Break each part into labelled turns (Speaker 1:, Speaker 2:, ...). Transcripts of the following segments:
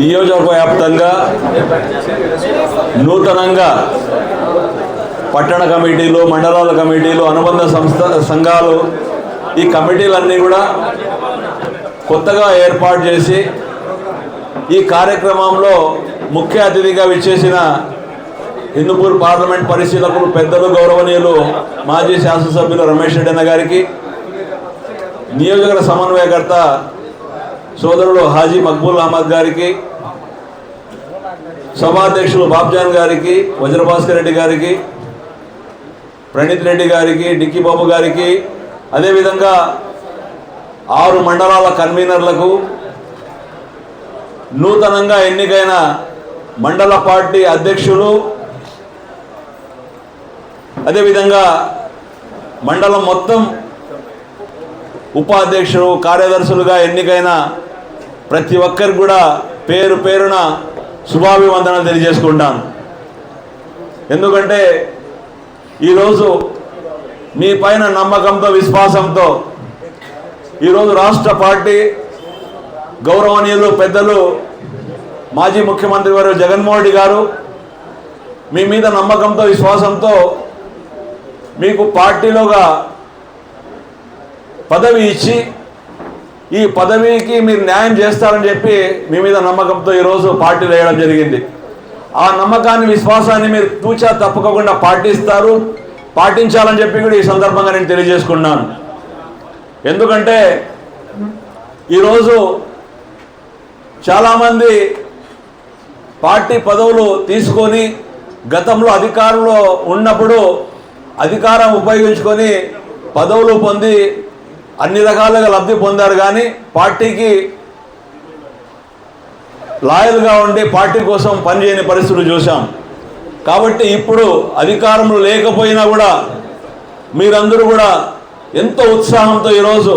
Speaker 1: నియోజకవ్యాప్తంగా నూతనంగా పట్టణ కమిటీలు మండలాల కమిటీలు అనుబంధ సంస్థ సంఘాలు ఈ కమిటీలన్నీ కూడా కొత్తగా ఏర్పాటు చేసి ఈ కార్యక్రమంలో ముఖ్య అతిథిగా విచ్చేసిన హిందూపూర్ పార్లమెంట్ పరిశీలకులు పెద్దలు గౌరవనీయులు మాజీ శాసనసభ్యులు రమేష్ రెడ్డి గారికి నియోజకవర్గ సమన్వయకర్త సోదరుడు హాజీ మక్బూల్ అహ్మద్ గారికి సభాధ్యక్షులు బాబ్జాన్ గారికి వజ్రభాస్కర్ రెడ్డి గారికి ప్రణీత్ రెడ్డి గారికి డిక్కీ బాబు గారికి అదేవిధంగా ఆరు మండలాల కన్వీనర్లకు నూతనంగా ఎన్నికైన మండల పార్టీ అధ్యక్షులు అదేవిధంగా మండలం మొత్తం ఉపాధ్యక్షులు కార్యదర్శులుగా ఎన్నికైన ప్రతి ఒక్కరికి కూడా పేరు పేరున శుభాభివందనాలు తెలియజేసుకుంటాను. ఎందుకంటే ఈరోజు మీ పైన నమ్మకంతో విశ్వాసంతో ఈరోజు రాష్ట్ర పార్టీ గౌరవనీయులు పెద్దలు మాజీ ముఖ్యమంత్రి వారు జగన్మోహన్ రెడ్డి గారు మీ మీద నమ్మకంతో విశ్వాసంతో మీకు పార్టీలోగా పదవి ఇచ్చి ఈ పదవికి మీరు న్యాయం చేస్తారని చెప్పి మీ మీద నమ్మకంతో ఈరోజు పార్టీలు వేయడం జరిగింది. ఆ నమ్మకాన్ని విశ్వాసాన్ని మీరు తూచా తప్పకుండా పాటిస్తారు పాటించాలని చెప్పి కూడా ఈ సందర్భంగా నేను తెలియజేసుకున్నాను. ఎందుకంటే ఈరోజు చాలామంది పార్టీ పదవులు తీసుకొని గతంలో అధికారంలో ఉన్నప్పుడు అధికారం ఉపయోగించుకొని పదవులు పొంది అన్ని రకాలుగా లబ్ధి పొందారు కానీ పార్టీకి లాయల్గా ఉండి పార్టీ కోసం పనిచేయని పరిస్థితులు చూసాం కాబట్టి ఇప్పుడు అధికారంలో లేకపోయినా కూడా మీరందరూ కూడా ఎంతో ఉత్సాహంతో ఈరోజు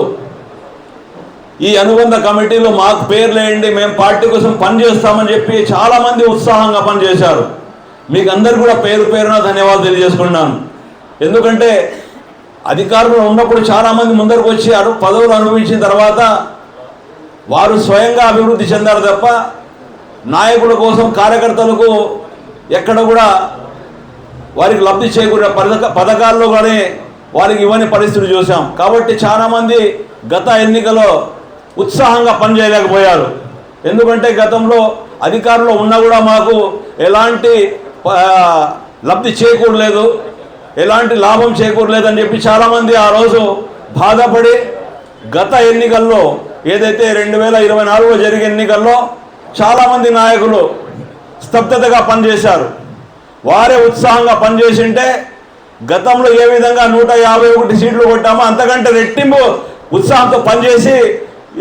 Speaker 1: ఈ అనుబంధ కమిటీలో మాకు పేరు లేయండి మేము పార్టీ కోసం పనిచేస్తామని చెప్పి చాలామంది ఉత్సాహంగా పనిచేశారు. మీకు అందరు కూడా పేరు పేరున ధన్యవాదాలు తెలియజేసుకున్నాను ఎందుకంటే అధికారంలో ఉన్నప్పుడు చాలామంది ముందరకు వచ్చి అను పదవులు అనుభవించిన తర్వాత వారు స్వయంగా అభివృద్ధి చెందారు తప్ప నాయకుల కోసం కార్యకర్తలకు ఎక్కడ కూడా వారికి లబ్ధి చేకూరిన పథక పథకాల్లో కానీ వారికి ఇవ్వని పరిస్థితులు చూసాం కాబట్టి చాలామంది గత ఎన్నికలో ఉత్సాహంగా పనిచేయలేకపోయారు. ఎందుకంటే గతంలో అధికారంలో ఉన్నా కూడా మాకు ఎలాంటి లబ్ధి చేకూరలేదు. ఎలాంటి లాభం చేకూరలేదని చెప్పి చాలామంది ఆ రోజు బాధపడి గత ఎన్నికల్లో ఏదైతే రెండు వేల ఇరవై నాలుగులో జరిగే ఎన్నికల్లో చాలామంది నాయకులు స్తబ్దతగా పనిచేశారు. వారే ఉత్సాహంగా పనిచేసింటే గతంలో ఏ విధంగా నూట యాభై ఒకటి సీట్లు కొట్టామో అంతకంటే రెట్టింపు ఉత్సాహంతో పనిచేసి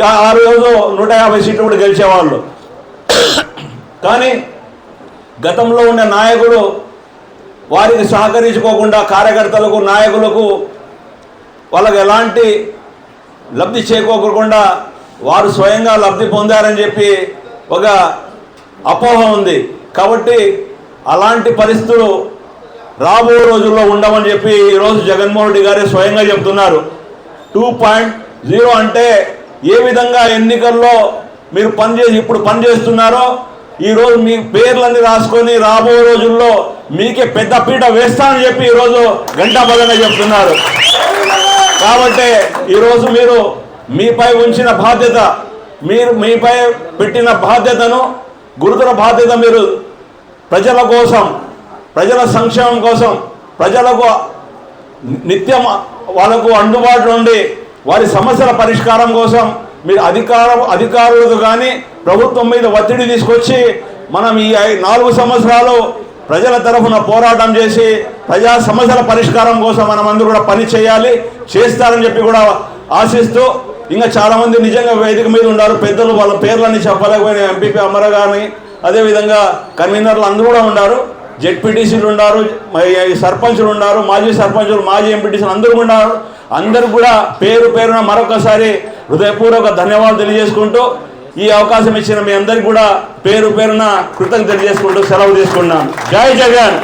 Speaker 1: ఆ- రోజు నూట యాభై సీట్లు కూడా గెలిచేవాళ్ళు. కానీ గతంలో ఉన్న నాయకుడు వారికి సహకరించుకోకుండా కార్యకర్తలకు నాయకులకు వాళ్ళకు ఎలాంటి లబ్ధి చేకూరకుండా వారు స్వయంగా లబ్ధి పొందారని చెప్పి ఒక అపోహ ఉంది. కాబట్టి అలాంటి పరిస్థితులు రాబో రోజుల్లో ఉండమని చెప్పి ఈరోజు జగన్మోహన్ రెడ్డి గారే స్వయంగా చెప్తున్నారు. టూ పాయింట్ జీరో అంటే ఏ విధంగా ఎన్నికల్లో మీరు పనిచేసి ఇప్పుడు పనిచేస్తున్నారో ఈరోజు మీ పేర్లన్నీ రాసుకొని రాబో రోజుల్లో మీకే పెద్ద పీట వేస్తానని చెప్పి ఈరోజు గంటాబద్ధంగా చెప్తున్నారు. కాబట్టి ఈరోజు మీరు మీపై ఉంచిన బాధ్యత మీరు మీపై పెట్టిన బాధ్యతను గురుతర బాధ్యత మీరు ప్రజల కోసం ప్రజల సంక్షేమం కోసం ప్రజలకు నిత్యం వాళ్ళకు అందుబాటులో ఉండి వారి సమస్యల పరిష్కారం కోసం మీరు అధికారం అధికారులకు కానీ ప్రభుత్వం మీద ఒత్తిడి తీసుకొచ్చి మనం ఈ నాలుగు సంవత్సరాలు ప్రజల తరఫున పోరాటం చేసి ప్రజా సమస్యల పరిష్కారం కోసం మనం అందరూ కూడా పని చేయాలి చేస్తారని చెప్పి కూడా ఆశిస్తూ ఇంకా చాలామంది నిజంగా వేదిక మీద ఉన్నారు పెద్దలు వాళ్ళ పేర్లన్నీ చెప్పలేకపోయిన ఎంపీపీ అమర కానీ అదేవిధంగా కన్వీనర్లు అందరూ కూడా ఉన్నారు జెడ్పీటీసీలు ఉన్నారు సర్పంచులు ఉన్నారు మాజీ సర్పంచులు మాజీ ఎంపీటీసీలు అందరూ ఉన్నారు. అందరూ కూడా పేరు పేరున మరొకసారి హృదయపూర్వక ధన్యవాదాలు తెలియజేసుకుంటూ ఈ అవకాశం ఇచ్చిన మీ అందరికీ కూడా పేరు పేరున కృతజ్ఞత చేసుకుంటూ సెలవు తీసుకున్నాను జై జగన్!